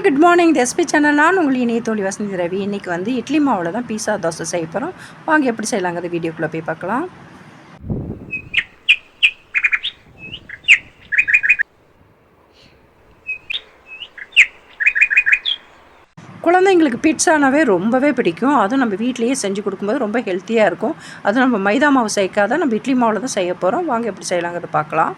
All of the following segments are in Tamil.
Hi good morning SP channel நான் உங்கள் இணைய தோழி வசந்தி ரவி. இன்றைக்கி வந்து இட்லி மாவில் தான் பீஸா தோசை செய்ய போகிறோம் வாங்க எப்படி செய்யலாங்கிறது வீடியோக்குள்ளே போய் பார்க்கலாம். குழந்தைங்களுக்கு பிட்ஸானாவே ரொம்பவே பிடிக்கும். அதுவும் நம்ம வீட்லேயே செஞ்சு கொடுக்கும்போது ரொம்ப ஹெல்த்தியாக இருக்கும். அதுவும் நம்ம மைதா மாவு சேர்க்காத நம்ம இட்லி மாவில் தான் செய்ய போகிறோம் வாங்க எப்படி செய்யலாங்கிறது பார்க்கலாம்.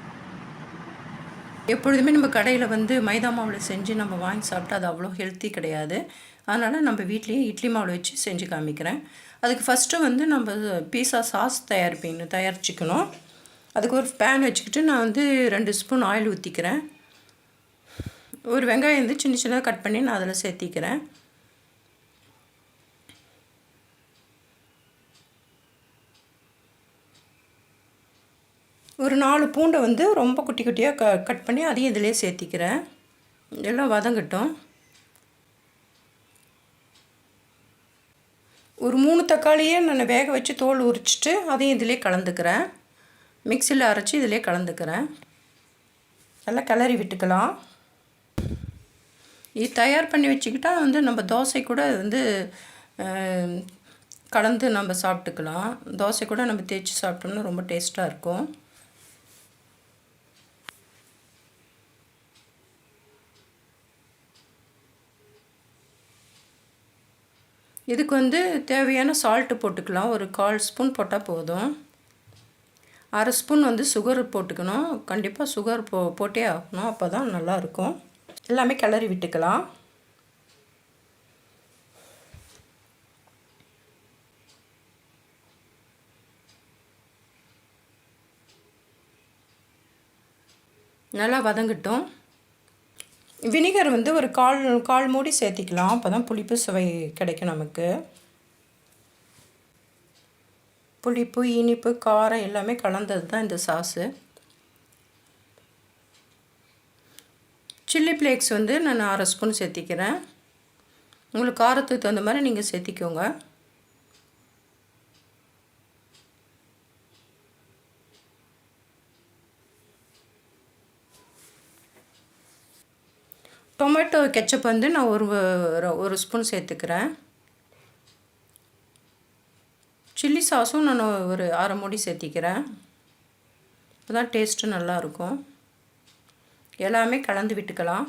எப்பொழுதுமே நம்ம கடையில் வந்து மைதா மாவில் செஞ்சு நம்ம வாங்கி சாப்பிட்டா அது அவ்வளோ ஹெல்த்தி கிடையாது. அதனால் நம்ம வீட்லேயே இட்லி மாவில் வச்சு செஞ்சு காமிக்கிறேன். அதுக்கு ஃபஸ்ட்டு வந்து நம்ம பீஸா சாஸ் தயாரிப்பீங்க தயாரிச்சுக்கணும். அதுக்கு ஒரு பேன் வச்சுக்கிட்டு நான் வந்து ரெண்டு ஸ்பூன் ஆயில் ஊற்றிக்கிறேன் ஒரு வெங்காயம் வந்து சின்ன சின்னதாக கட் பண்ணி நான் அதில் சேர்த்திக்கிறேன். ஒரு நாலு பூண்டை வந்து ரொம்ப குட்டி குட்டியாக க கட் பண்ணி அதையும் இதிலே சேர்த்திக்கிறேன். எல்லாம் வதங்கட்டும். ஒரு மூணு தக்காளியே நான் வேக வச்சு தோல் உரிச்சிட்டு அதையும் இதிலே கலந்துக்கிறேன். மிக்சியில் அரைச்சி இதிலே கலந்துக்கிறேன். நல்லா கிளறி விட்டுக்கலாம். இது தயார் பண்ணி வச்சுக்கிட்டால் வந்து நம்ம தோசை கூட வந்து கலந்து நம்ம சாப்பிட்டுக்கலாம். தோசை கூட நம்ம தேய்ச்சி சாப்பிட்டோம்னா ரொம்ப டேஸ்ட்டாக இருக்கும். இதுக்கு வந்து தேவையான சால்ட்டு போட்டுக்கலாம். ஒரு கால் ஸ்பூன் போட்டால் போதும். அரை ஸ்பூன் வந்து சுகர் போட்டுக்கணும். கண்டிப்பாக சுகர் போ போட்டே ஆகணும். அப்போ தான் நல்லாயிருக்கும். எல்லாமே கிளறி விட்டுக்கலாம். நல்லா வதங்கட்டும். வினிகர் வந்து ஒரு கால் கால் மூடி சேர்த்திக்கலாம். அப்போ தான் புளிப்பு சுவை கிடைக்கும் நமக்கு. புளிப்பு இனிப்பு காரம் எல்லாமே கலந்தது தான் இந்த சாஸு. சில்லி ஃப்ளேக்ஸ் வந்து நான் அரை ஸ்பூன் சேர்த்திக்கிறேன். உங்களுக்கு காரத்துக்கு தகுந்த மாதிரி நீங்கள் சேர்த்திக்கோங்க. டொமேட்டோ கெச்சப் வந்து நான் ஒரு ஒரு ஸ்பூன் சேர்த்துக்கிறேன். சில்லி சாஸும் நான் ஒரு அரை மூடி சேர்த்திக்கிறேன். அப்போ தான் டேஸ்ட்டு நல்லாயிருக்கும். எல்லாமே கலந்து விட்டுக்கலாம்.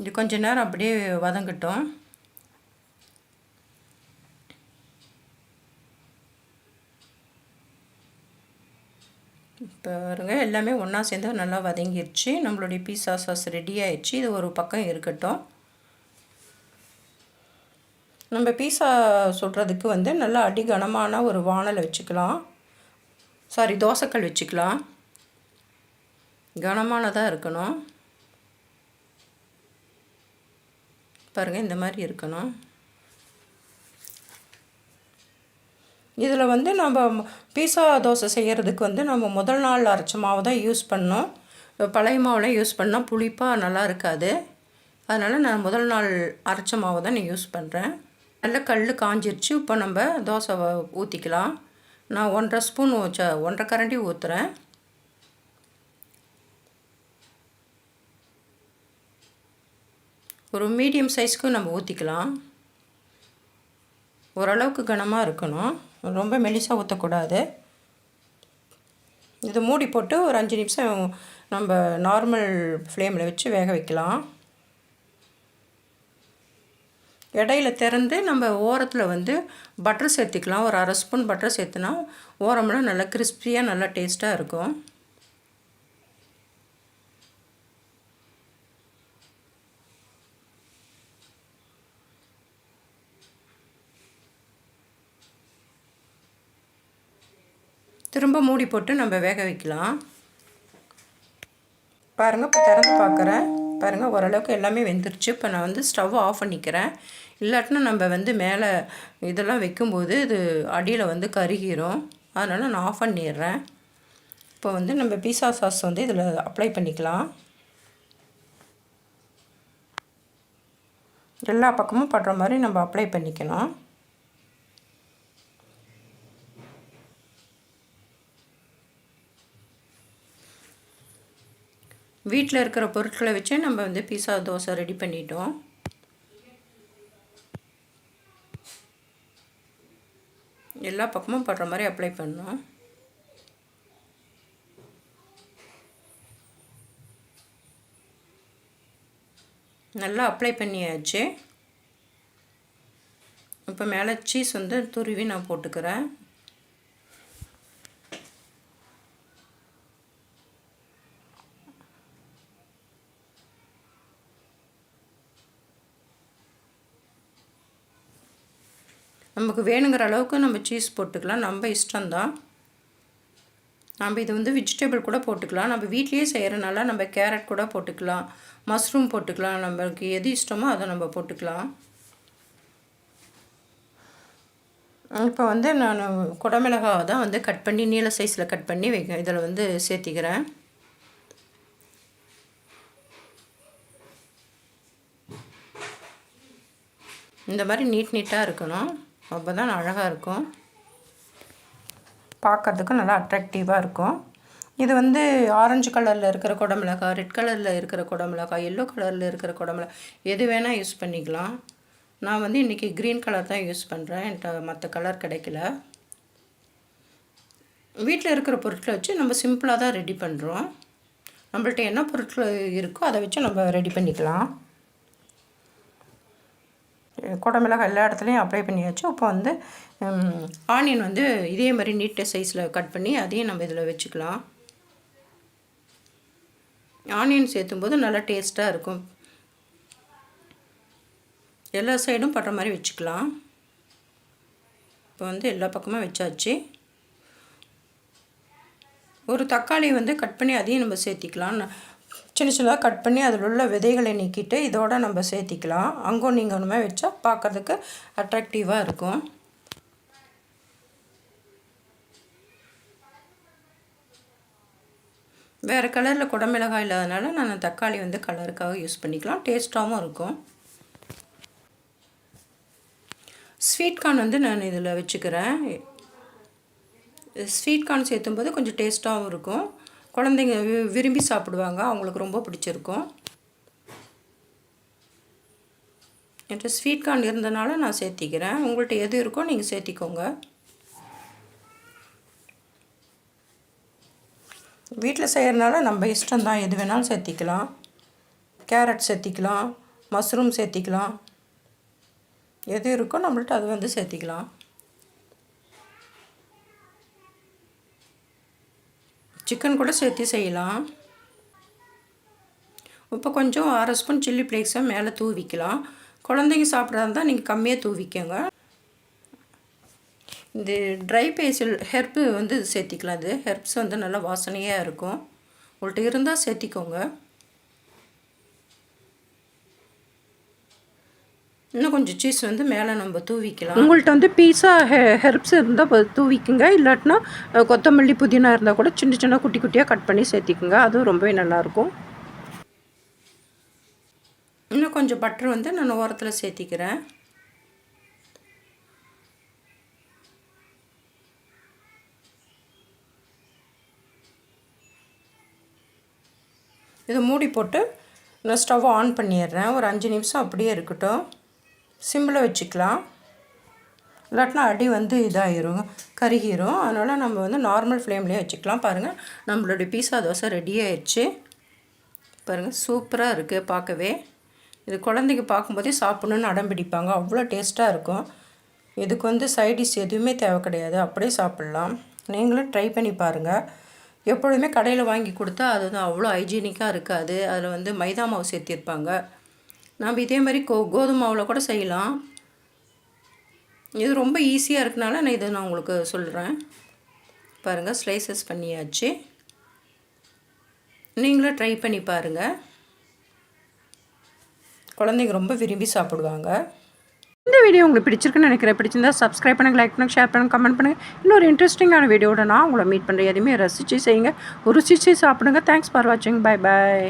இது கொஞ்ச நேரம் அப்படியே வதங்கட்டும். பாருங்க எல்லாமே ஒன்றா சேர்ந்து நல்லா வதங்கிடுச்சு நம்மளுடைய பீஸா சாஸ் ரெடி ஆயிடுச்சு. இது ஒரு பக்கம் இருக்கட்டும். நம்ம பீஸா சுடுறதுக்கு வந்து நல்லா அடி கனமான ஒரு வானலை வச்சுக்கலாம். சாரி தோசைக்கல் வச்சுக்கலாம். கனமானதாக இருக்கணும். பாருங்கள் இந்த மாதிரி இருக்கணும். இதில் வந்து நம்ம பீஸா தோசை செய்கிறதுக்கு வந்து நம்ம முதல் நாள் அரைச்ச மாவு தான் யூஸ் பண்ணோம். பழைய மாவுலாம் யூஸ் பண்ணால் புளிப்பாக நல்லா இருக்காது. அதனால் நான் முதல் நாள் அரைச்ச மாவு தான் நான் யூஸ் பண்ணுறேன். நல்ல கல் காஞ்சிருச்சு இப்போ நம்ம தோசை ஊற்றிக்கலாம் நான் ஒன்றரை ஸ்பூன் வச்ச ஒன்றரை கரண்டி ஊற்றுறேன் ஒரு மீடியம் சைஸ்க்கு நம்ம ஊற்றிக்கலாம் ஓரளவுக்கு கனமாக இருக்கணும். ரொம்ப மெலிசாக ஊற்றக்கூடாது இதை மூடி போட்டு ஒரு அஞ்சு நிமிஷம் நம்ம நார்மல் ஃப்ளேமில் வச்சு வேக வைக்கலாம். இடையில திறந்து நம்ம ஓரத்தில் வந்து பட்டர் சேர்த்திக்கலாம். ஒரு அரை ஸ்பூன் பட்டர் சேர்த்துனா ஓரமெல்லாம் நல்லா கிறிஸ்பியாக நல்லா டேஸ்ட்டாக இருக்கும். திரும்ப மூடி போட்டு நம்ம வேக வைக்கலாம். பாருங்கள் இப்போ திறந்து பார்க்குறேன். பாருங்கள் ஓரளவுக்கு எல்லாமே வெந்துருச்சு. இப்போ நான் வந்து ஸ்டவ் ஆஃப் பண்ணிக்கிறேன். இல்லாட்டினா நம்ம வந்து மேலே இதெல்லாம் வைக்கும்போது இது அடியில் வந்து கருகிரும். அதனால் நான் ஆஃப் பண்ணிடுறேன். இப்போ வந்து நம்ம பீஸா சாஸ் வந்து இதில் அப்ளை பண்ணிக்கலாம். எல்லா பக்கமும் படுற மாதிரி நம்ம அப்ளை பண்ணிக்கணும். வீட்டில் இருக்கிற பொருட்களை வச்சு நம்ம வந்து பீஸா தோசை ரெடி பண்ணிட்டோம். எல்லா பக்கமும் படுற மாதிரி அப்ளை பண்ணோம். நல்லா அப்ளை பண்ணியாச்சு. இப்போ மேலே சீஸ் வந்து துருவி நான் போட்டுக்கிறேன். நமக்கு வேணுங்கிற அளவுக்கு நம்ம சீஸ் போட்டுக்கலாம். நம்ம இஷ்டம்தான். நம்ம இது வந்து வெஜிடபிள் கூட போட்டுக்கலாம். நம்ம வீட்லேயே செய்கிறனால நம்ம கேரட் கூட போட்டுக்கலாம். மஷ்ரூம் போட்டுக்கலாம். நம்மளுக்கு எது இஷ்டமோ அதை நம்ம போட்டுக்கலாம். இப்போ வந்து நான் குடமிளகாவை தான் வந்து கட் பண்ணி நீல சைஸில் கட் பண்ணி வைக்க இதில் வந்து சேர்த்திக்கிறேன். இந்த மாதிரி நீட் நீட்டாக இருக்கணும். அப்போ தான் அழகாக இருக்கும். பார்க்கறதுக்கு நல்லா அட்ராக்டிவாக இருக்கும். இது வந்து ஆரஞ்சு கலரில் இருக்கிற குடமிளகாய் ரெட் கலரில் இருக்கிற குடமிளகாய் எல்லோ கலரில் இருக்கிற குடமிளகாய் எது வேணால் யூஸ் பண்ணிக்கலாம். நான் வந்து இன்றைக்கி க்ரீன் கலர் தான் யூஸ் பண்ணுறேன் என்கிட்ட மற்ற கலர் கிடைக்கல. வீட்டில் இருக்கிற பொருட்களை வச்சு நம்ம சிம்பிளாக தான் ரெடி பண்ணுறோம் நம்மள்ட்ட என்ன பொருட்கள் இருக்கோ அதை வச்சு நம்ம ரெடி பண்ணிக்கலாம். குடமிளகாய் எல்லா இடத்துலையும் அப்ளை பண்ணியாச்சு. இப்போ வந்து ஆனியன் வந்து இதே மாதிரி நீட்ட சைஸில் கட் பண்ணி அதையும் நம்ம இதில் வச்சுக்கலாம். ஆனியன் சேர்த்தும் போது நல்லா டேஸ்ட்டாக இருக்கும். எல்லா சைடும் படுற மாதிரி வச்சுக்கலாம். இப்போ வந்து எல்லா பக்கமும் வச்சாச்சு. ஒரு தக்காளி வந்து கட் பண்ணி அதையும் நம்ம சேர்த்திக்கலாம். சின்ன சின்னதாக கட் பண்ணி அதில் உள்ள விதைகளை நீக்கிட்டு இதோடு நம்ம சேர்த்திக்கலாம். அங்கும் நீங்கள் ஒன்றுமே வச்சா பார்க்குறதுக்கு அட்ராக்டிவாக இருக்கும். வேறு கலரில் குடமிளகாய் இல்லாதனால நான் தக்காளி வந்து கலருக்காக யூஸ் பண்ணிக்கலாம். டேஸ்ட்டாகவும் இருக்கும். ஸ்வீட் கார்ன் வந்து நான் இதில் வச்சுக்கிறேன். ஸ்வீட் கார்ன் சேர்த்தும்போது கொஞ்சம் டேஸ்ட்டாகவும் இருக்கும். குழந்தைங்க விரும்பி சாப்பிடுவாங்க. அவங்களுக்கு ரொம்ப பிடிச்சிருக்கும். என்கிட்ட ஸ்வீட் கார்ன் இருந்தனால நான் சேர்த்திக்கிறேன். உங்கள்கிட்ட எது இருக்கோ நீங்கள் சேர்த்திக்கோங்க. வீட்டில் செய்கிறனால நம்ம இஷ்டம்தான். எது வேணாலும் சேர்த்திக்கலாம். கேரட் சேர்த்திக்கலாம். மஷ்ரூம் சேர்த்திக்கலாம். எது இருக்கோ நம்மள்ட்ட அது வந்து சேர்த்திக்கலாம். சிக்கன் கூட சேர்த்து செய்யலாம். இப்போ கொஞ்சம் அரை ஸ்பூன் சில்லி ஃப்ளேக்ஸை மேலே தூவிக்கலாம். குழந்தைங்க சாப்பிட்றதா இருந்தால் நீங்கள் கம்மியாக தூவிக்கோங்க. இந்த ட்ரை பேசில் ஹெர்ப்பு வந்து சேர்த்திக்கலாம். இது ஹெர்ப்ஸ் வந்து நல்லா வாசனையாக இருக்கும். உங்கள்கிட்ட இருந்தால் சேர்த்திக்கோங்க. இன்னும் கொஞ்சம் சீஸ் வந்து மேலே நம்ம தூவிக்கலாம். உங்கள்கிட்ட வந்து பீஸா ஹெ ஹெர்ப்ஸ் இருந்தால் தூவிக்குங்க. இல்லாட்டினா கொத்தமல்லி புதினா இருந்தால் கூட சின்ன சின்ன குட்டி குட்டியாக கட் பண்ணி சேர்த்திக்குங்க. அதுவும் ரொம்பவே நல்லாயிருக்கும். இன்னும் கொஞ்சம் பட்டர் வந்து நான் ஓரத்தில் சேர்த்திக்கிறேன். இதை மூடி போட்டு நான் ஸ்டவ் ஆன் பண்ணிடுறேன். ஒரு அஞ்சு நிமிஷம் அப்படியே இருக்கட்டும். சிம்பிளை வச்சுக்கலாம். இல்லாட்டினா அடி வந்து இதாகிரும் கருகிரும். அதனால் நம்ம வந்து நார்மல் ஃப்ளேம்லேயே வச்சுக்கலாம். பாருங்கள் நம்மளுடைய பீஸா தோசை ரெடி ஆயிடுச்சு பாருங்கள் சூப்பராக இருக்குது பார்க்கவே. இது குழந்தைக்கு பார்க்கும்போதே சாப்பிட்ணுன்னு அடம் பிடிப்பாங்க. அவ்வளோ டேஸ்ட்டாக இருக்கும். இதுக்கு வந்து சைடிஷ் எதுவுமே தேவை கிடையாது. அப்படியே சாப்பிட்லாம். நீங்களும் ட்ரை பண்ணி பாருங்கள் எப்பொழுதுமே கடையில் வாங்கி கொடுத்தா அது வந்து அவ்வளோ ஹைஜீனிக்காக இருக்காது. அதில் வந்து மைதா மாவு சேர்த்திருப்பாங்க. நம்ம இதே மாதிரி கோ கோதுமை மாவில் கூட செய்யலாம். இது ரொம்ப ஈஸியாக இருக்கனால நான் இதை நான் உங்களுக்கு சொல்கிறேன் பாருங்கள் ஸ்லைசஸ் பண்ணியாச்சு. நீங்களும் ட்ரை பண்ணி பாருங்கள் குழந்தைங்க ரொம்ப விரும்பி சாப்பிடுவாங்க. இந்த வீடியோ உங்களுக்கு பிடிச்சிருக்குன்னு நினைக்கிறேன். பிடிச்சிருந்தா சப்ஸ்கிரைப் பண்ணுங்கள் லைக் பண்ணுங்கள் ஷேர் பண்ணுங்கள் கமெண்ட் பண்ணுங்கள் இன்னொரு இன்ட்ரெஸ்டிங்கான வீடியோட நான் உங்களை மீட் பண்ணுறேன் எதுவுமே ரசித்து செய்யுங்க. ருசிச்சு சாப்பிடுங்க. தேங்க்ஸ் ஃபார் வாட்சிங் பை பாய்